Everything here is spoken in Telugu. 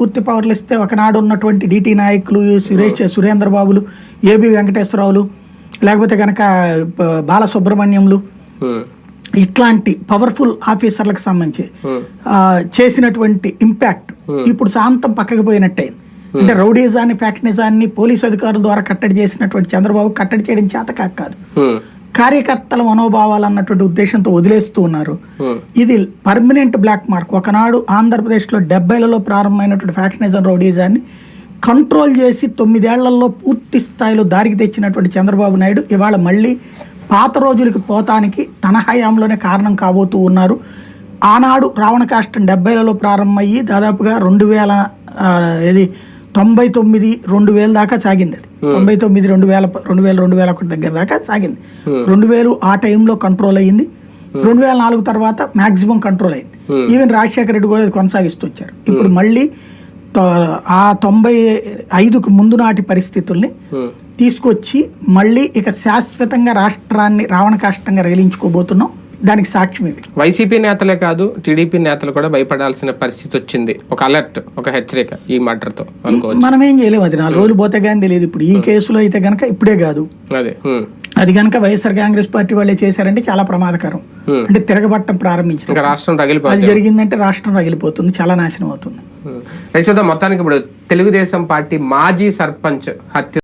పూర్తి పవర్లు ఇస్తే ఒకనాడు ఉన్నటువంటి డిటి నాయకులు సురేష్ సురేంద్ర బాబులు ఏబి వెంకటేశ్వరరావులు లేకపోతే కనుక బాలసుబ్రహ్మణ్యంలు ఉమ్, ఇట్లాంటి పవర్ఫుల్ ఆఫీసర్లకు సంబంధించి చేసినటువంటి ఇంపాక్ట్ ఇప్పుడు శాంతం పక్కకి పోయినట్టయింది అంటే రౌడీజాన్ని ఫ్యాక్షనిజాన్ని పోలీసు అధికారుల ద్వారా కట్టడి చేసినటువంటి చంద్రబాబు కట్టడి చేయడం చేత కాదు. కార్యకర్తల మనోభావాలు అన్నటువంటి ఉద్దేశంతో వదిలేస్తూ ఉన్నారు. ఉమ్, ఇది పర్మనెంట్ బ్లాక్ మార్క్ ఒకనాడు ఆంధ్రప్రదేశ్లో డెబ్బైలలో ప్రారంభమైనటువంటి ఫ్యాక్షనిజం రౌడీజాన్ని కంట్రోల్ చేసి తొమ్మిదేళ్ళలో పూర్తి స్థాయిలో దారికి తెచ్చినటువంటి చంద్రబాబు నాయుడు ఇవాళ మళ్ళీ పాత రోజులకి పోతానికి తన హయాంలోనే కారణం కాబోతూ ఉన్నారు. ఆనాడు రావణ కాష్టం డెబ్బైలలో ప్రారంభమయ్యి దాదాపుగా రెండు వేల ఇది తొంభై తొమ్మిది రెండు వేల దాకా సాగింది అది. తొంభై తొమ్మిది రెండు వేల రెండు వేల రెండు వేల ఒకటి దగ్గర దాకా సాగింది. రెండు వేలు ఆ టైంలో కంట్రోల్ అయ్యింది. రెండు వేల నాలుగు తర్వాత మాక్సిమం కంట్రోల్ అయింది. ఈవెన్ రాజశేఖర రెడ్డి కూడా కొనసాగిస్తూ వచ్చారు. ఇప్పుడు మళ్ళీ ఆ తొంభై ఐదుకు ముందు నాటి పరిస్థితుల్ని తీసుకొచ్చి మళ్ళీ ఇక శాశ్వతంగా రాష్ట్రాన్ని రావణ కాష్టంగా రగిలించుకోబోతున్నాం. దానికి సాక్ష్యం ఇది వైసీపీ నేతలే కాదు టీడీపీ నేతలు కూడా భయపడాల్సిన పరిస్థితి వచ్చింది. ఒక అలర్ట్ ఒక హెచ్చరిక ఈ అనుకోవచ్చు. మనం ఏం చేయలేము అది. నాలుగు రోజులు పోతే కానీ తెలియదు ఇప్పుడు. ఈ కేసులో అయితే గనక ఇప్పుడే కాదు. అదే ఉమ్, అది కనుక వైఎస్ఆర్ కాంగ్రెస్ పార్టీ వాళ్ళే చేశారంటే చాలా ప్రమాదకరం. Hmm. అంటే తిరగబట్టం ప్రారంభించిన ఇంకా రాష్ట్రం అది జరిగిందంటే రాష్ట్రం రగిలిపోతుంది చాలా నాశనం అవుతుంది. రైట్ చూద్దాం. మొత్తానికి ఇప్పుడు తెలుగుదేశం పార్టీ మాజీ సర్పంచ్ హత్య